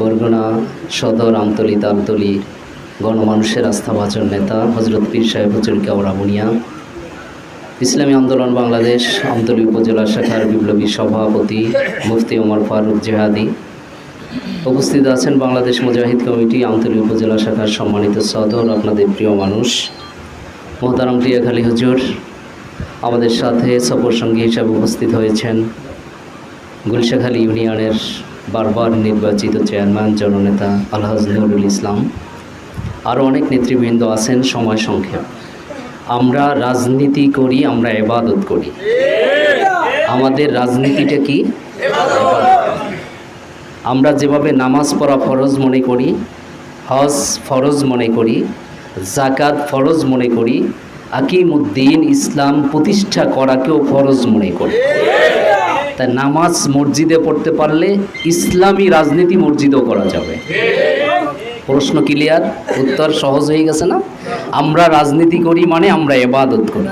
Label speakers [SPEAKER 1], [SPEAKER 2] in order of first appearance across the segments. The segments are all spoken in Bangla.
[SPEAKER 1] বরগুনা সদর আমতলি তালতলি গণমানুষের আস্থাভাজন নেতা হজরত পীর সাহেব হুজুর কেওড়া মুনিয়া ইসলামী আন্দোলন বাংলাদেশ আমতলী উপজেলা শাখার বিপ্লবী সভাপতি মুফতি ওমর ফারুক জেহাদি। উপস্থিত আছেন বাংলাদেশ মুজাহিদ কমিটি আমতলী উপজেলা শাখার সম্মানিত সদর আপনাদের প্রিয় মানুষ। মোহতারাম টিয়াখালী হুজুর, আমাদের সাথে সফর সঙ্গী হিসাবে উপস্থিত হয়েছেন গুলশাখালী ইউনিয়নের বারবার নির্বাচিত চেয়ারম্যান, জননেতা আলহাজ নুরুল ইসলাম। আরও অনেক নেতৃবৃন্দ আছেন, সময় সংক্ষেপ। আমরা রাজনীতি করি, আমরা এবাদত করি। আমাদের রাজনীতিটা কি? আমরা যেভাবে নামাজ পড়া ফরজ মনে করি, হজ ফরজ মনে করি জাকাত ফরজ মনে করি, আকিমুদ্দিন ইসলাম প্রতিষ্ঠা করাকেও ফরজ মনে করি। তাই নামাজ মসজিদে পড়তে পারলে ইসলামী রাজনীতি মসজিদেও করা যাবে। প্রশ্ন ক্লিয়ার উত্তর সহজ হয়ে গেছে না? আমরা রাজনীতি করি মানে আমরা এবাদত করি।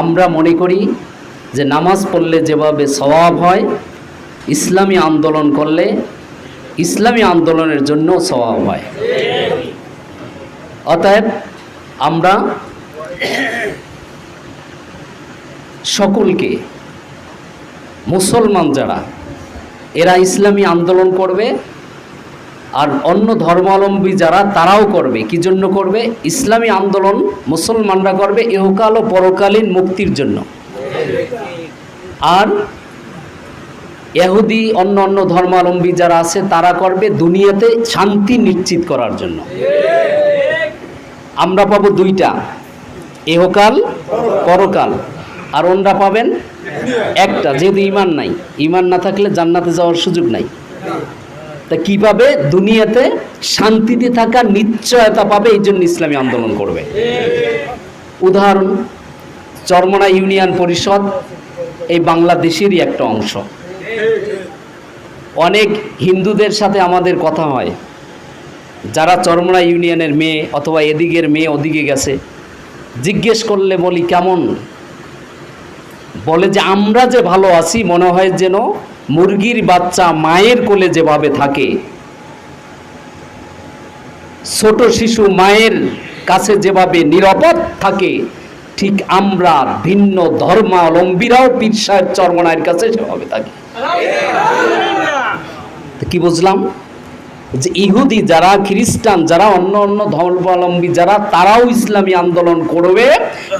[SPEAKER 1] আমরা মনে করি যে নামাজ পড়লে যেভাবে স্বভাব হয়, ইসলামী আন্দোলন করলে ইসলামী আন্দোলনের জন্য স্বভাব হয়। অতএব আমরা সকলকে মুসলমান যারা, এরা ইসলামী আন্দোলন করবে আর অন্য ধর্মাবলম্বী যারা তারাও করবে। কি জন্য করবে? ইসলামী আন্দোলন মুসলমানরা করবে ইহকাল ও পরকালীন মুক্তির জন্য। আর এহুদি অন্য অন্য ধর্মাবলম্বী যারা আছে, তারা করবে দুনিয়াতে শান্তি নিশ্চিত করার জন্য। আমরা পাবো দুইটা, এহকাল, পরকাল। আর ওনরা পাবেন একটা, যেহেতু ইমান নাই। ইমান না থাকলে জান্নাতে যাওয়ার সুযোগ নাই। তা কি পাবে? দুনিয়াতে শান্তিতে থাকা নিশ্চয়তা পাবে, এই জন্য ইসলামী আন্দোলন করবে। উদাহরণ, চরমনা ইউনিয়ন পরিষদ এই বাংলাদেশেরই একটা অংশ। অনেক হিন্দুদের সাথে আমাদের কথা হয়। যারা চরমনা ইউনিয়নের মেয়ে অথবা এদিকের মেয়ে ওদিকে গেছে, জিজ্ঞেস করলে বলি, কেমন? বলে যে আমরা যে ভালো আছি মনে হয় যেন মুরগির বাচ্চা মায়ের কোলে যেভাবে থাকে। ছোট শিশু মায়ের কাছে যেভাবে নিরাপদ থাকে ঠিক আমরা ভিন্ন ধর্মাবলম্বীরাও পীর সাহেব চরমনায়ের কাছে সেভাবে থাকি। কি বুঝলাম? যে ইহুদি যারা খ্রিস্টান, যারা অন্য অন্য ধর্মাবলম্বী, যারা তারাও ইসলামী আন্দোলন করবে,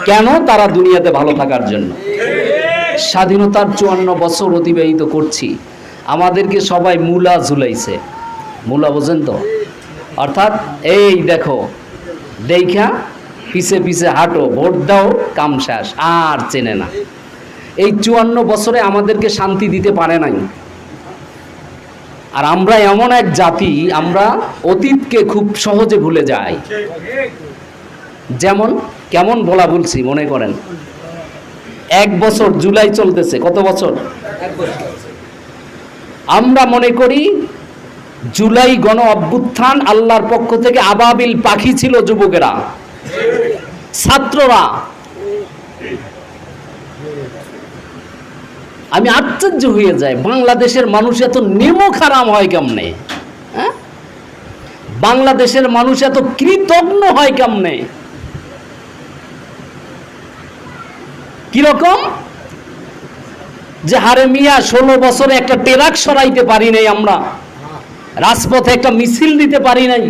[SPEAKER 1] কেন তারা দুনিয়াতে ভালো থাকার জন্য? স্বাধীনতার চুয়ান্ন বছর অতিবাহিত করছি। আমাদেরকে সবাই মূলা ঝুলাইছে। মূলা বোঝেন তো? অর্থাৎ এই দেখো দেখা পিছে পিছে হাঁটো, ভোট দাও, কাম শেষ, আর চেনে না। এই চুয়ান্ন বছরে আমাদেরকে শান্তি দিতে পারে নাই। আর আমরা এমন এক জাতি, আমরা অতীতকে খুব সহজে ভুলে যাই। যেমন, কেমন বলা বলছি, মনে করেন? এক বছর জুলাই চলতেছে, কত বছর? আমরা মনে করি, জুলাই গণ অভ্যুত্থান আল্লাহর পক্ষ থেকে আবাবিল পাখি ছিল যুবকেরা। ছাত্ররা আমি আশ্চর্য হয়ে যাই, বাংলাদেশের মানুষ এত নিমক হারাম হয় কেমনে? হ্যাঁ? বাংলাদেশের মানুষ এত কৃতজ্ঞ হয় কেমনে? কীরকম? যে হারে মিয়া ষোলো বছরে একটা টেরাক সরাইতে পারি নাই আমরা, রাজপথে একটা মিছিল দিতে পারি নাই।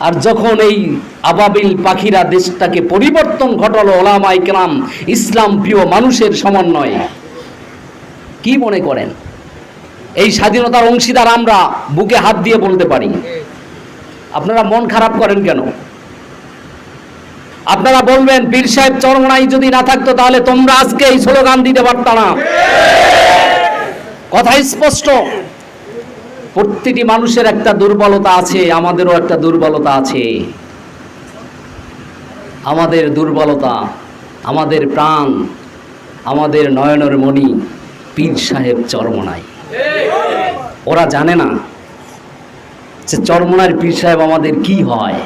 [SPEAKER 1] আর যখন এই আবাবিল পাখিরা দেশটাকে পরিবর্তন ঘটালো ওলামা ইকরাম ইসলাম প্রিয় মানুষের সমন্বয়ে। কি মনে করেন? এই স্বাধীনতার অংশীদার আমরা বুকে হাত দিয়ে বলতে পারি। আপনারা মন খারাপ করেন কেন? আপনারা বলবেন, পীর সাহেব চরমনাই যদি না থাকতো তাহলে তোমরা আজকে এই স্লোগান দিতে পারত না। কথা স্পষ্ট। প্রতিটি মানুষের একটা দুর্বলতা আছে, আমাদেরও একটা দুর্বলতা আছে। আমাদের দুর্বলতা, আমাদের প্রাণ, আমাদের নয়নের মণি পীর সাহেব চরমনাই ওরা জানে না যে চরমনার পীর সাহেব আমাদের কি হয়।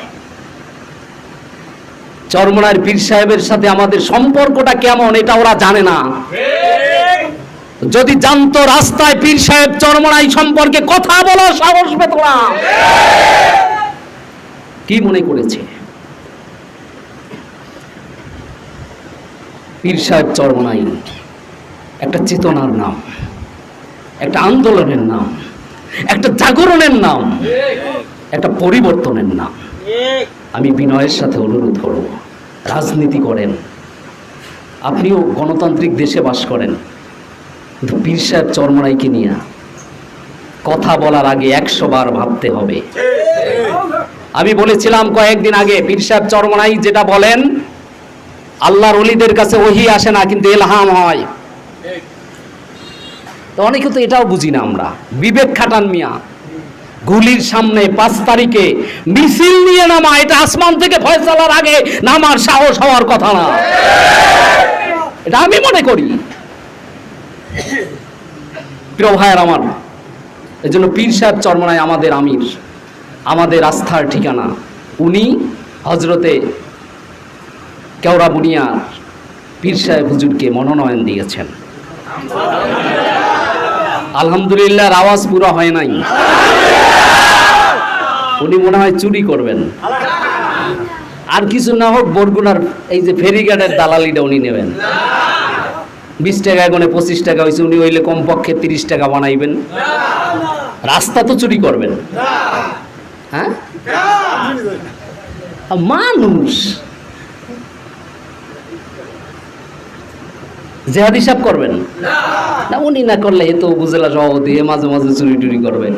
[SPEAKER 1] চরমনার পীর সাহেবের সাথে আমাদের সম্পর্কটা কেমন, এটা ওরা জানে না। যদি জানতো রাস্তায় পীর সাহেব চরমনাই সম্পর্কে কথা বলার সাহস পেত না। কি মনে করেছে? পীর সাহেব চরমনাই, একটা চেতনার নাম, একটা আন্দোলনের নাম, একটা জাগরণের নাম, একটা পরিবর্তনের নাম। আমি বিনয়ের সাথে অনুরোধ করব, রাজনীতি করেন, আপনিও গণতান্ত্রিক দেশে বাস করেন। কিন্তু পীর সাহেব চরমনাইকে নিয়ে কথা বলার আগে একশো বার ভাবতে হবে। আমি বলেছিলাম কয়েকদিন আগে, পীর সাহেব চরমনাই যেটা বলেন, আল্লাহর অলিদের কাছে ওহি আসে না, কিন্তু এলহাম হয়। তো অনেকে তো এটাও বুঝি না আমরা। বিবেক খাটান মিয়া, গুলির সামনে পাঁচ তারিখে মিছিল নিয়ে নামা, এটা আসমান থেকে ফয়সালার আগে নামার সাহস হওয়ার কথা না। এটা আমি মনে করি। প্রিয় ভাইয়ের আমার এই জন্য পীর সাহেব চরমনায় আমাদের আমির, আমাদের আস্থার ঠিকানা। উনি হজরতে কেওড়া বুনিয়া পীর সাহেব হুজুরকে মনোনয়ন দিয়েছেন। আলহামদুলিল্লাহ, আওয়াজ পুরো হয় নাই। উনি মনে হয় চুরি করবেন। আর কিছু না হোক, বরগুনার এই যে ফেরিঘাটের দালালিটা উনি নেবেন। বিশ টাকা গনে পঁচিশ টাকা হয়েছে উনি হইলে কমপক্ষে তিরিশ টাকা বানাইবেন। রাস্তা তো চুরি করবেন। হ্যাঁ? মানুষ। জেহাদ হিসাব করবেন? না, উনি না করলে এ তো উপজেলা সভাপতি, এ মাঝে মাঝে চুরি টুরি করবে।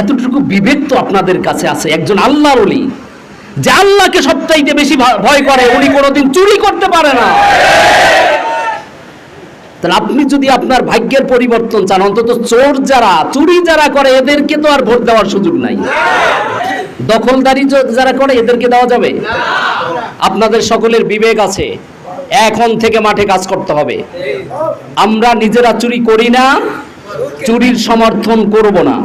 [SPEAKER 1] এতটুকু বিবেক তো আপনাদের কাছে আছে, একজন আল্লাহর অলি যে আল্লাহকে সবচাইতে বেশি ভয় করে, উনি কোনোদিন চুরি করতে পারে না। তাহলে আপনি যদি আপনার ভাগ্যের পরিবর্তন চান অন্তত চোর যারা চুরি যারা করে এদেরকে তো আর ভোট দেওয়ার সুযোগ নাই। দখলদারি যারা করে এদেরকে দেওয়া যাবে? আপনাদের সকলের বিবেক আছে এখন থেকে মাঠে কাজ করতে হবে। আমরা নিজেরা চুরি করি না চুরির সমর্থন করব না।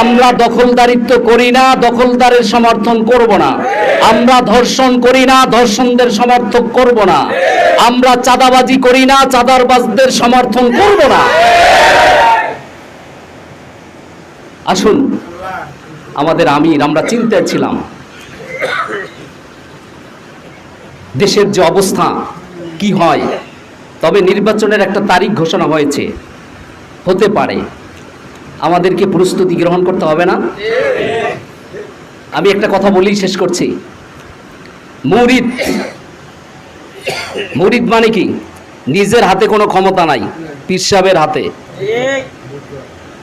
[SPEAKER 1] আমরা দখলদারিত্ব করি না, দখলদারের সমর্থন করব না। আমরা ধর্ষণ করি না, ধর্ষণদের সমর্থক করব না। আমরা চাঁদাবাজি করি না, চাঁদারবাজদের সমর্থন করব না। আসুন, আমাদের আমির, আমরা চিন্তায় ছিলাম। দেশের যে অবস্থা, কি হয়? তবে নির্বাচনের একটা তারিখ ঘোষণা হয়েছে। হতে পারে। আমাদেরকে প্রস্তুতি গ্রহণ করতে হবে না? আমি একটা কথা বলেই শেষ করছি। মরিদ মরিদ মানে কি? নিজের হাতে কোনো ক্ষমতা নাই, পীর সাহেবের হাতে।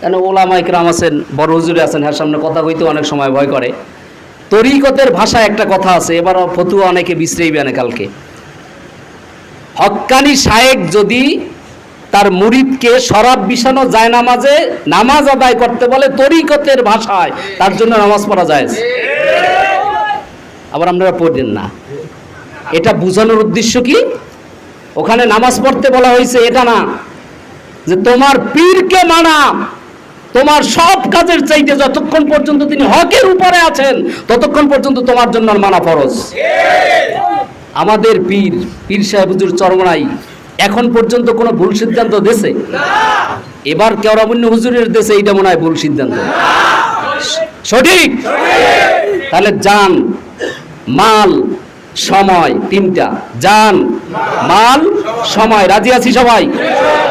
[SPEAKER 1] কেন ওলামা ইকরাম আছেন, বড় হুজুরে আছেন হ্যাঁ সামনে কথা কইতে অনেক সময় ভয় করে। তরিকতের ভাষায় একটা কথা আছে, এবার ফতুয়া অনেকে বিশ্রেইবে না কালকে। হক্কানি শায়েক যদি তার মুরিদকে শরাব বিছানো যায় নামাজে নামাজ আদায় করতে বলে তরিকতের ভাষায়। তার জন্য নামাজ পড়া যায় আবার আপনারা পড়বেন না। এটা বোঝানোর উদ্দেশ্য কি? ওখানে নামাজ পড়তে বলা হয়েছে এটা না। যে তোমার পীরকে মানা তোমার সব কাজের চাইতে যতক্ষণ পর্যন্ত তিনি হকের উপরে আছেন ততক্ষণ পর্যন্ত তোমার জন্য মানা ফরজ। আমাদের পীর পীর সাহেব হুজুর চরমনাই এখন পর্যন্ত কোনো ভুল সিদ্ধান্ত দেশে এবার কেওড়াবন্য হুজুরের দেশে এইটা মনে হয় ভুল সিদ্ধান্ত। সঠিক? তাহলে যান, মাল, সময়, তিনটা। যান, মাল, সময়। রাজি আছি সবাই?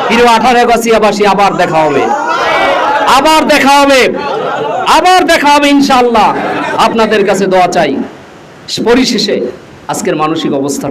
[SPEAKER 1] প্রিয় আঠারো একাশি আবার দেখা হবে। আবার দেখা হবে। আবার দেখা হবে ইনশাল্লাহ আপনাদের কাছে দোয়া চাই। পরিশেষে আজকের মানসিক অবস্থা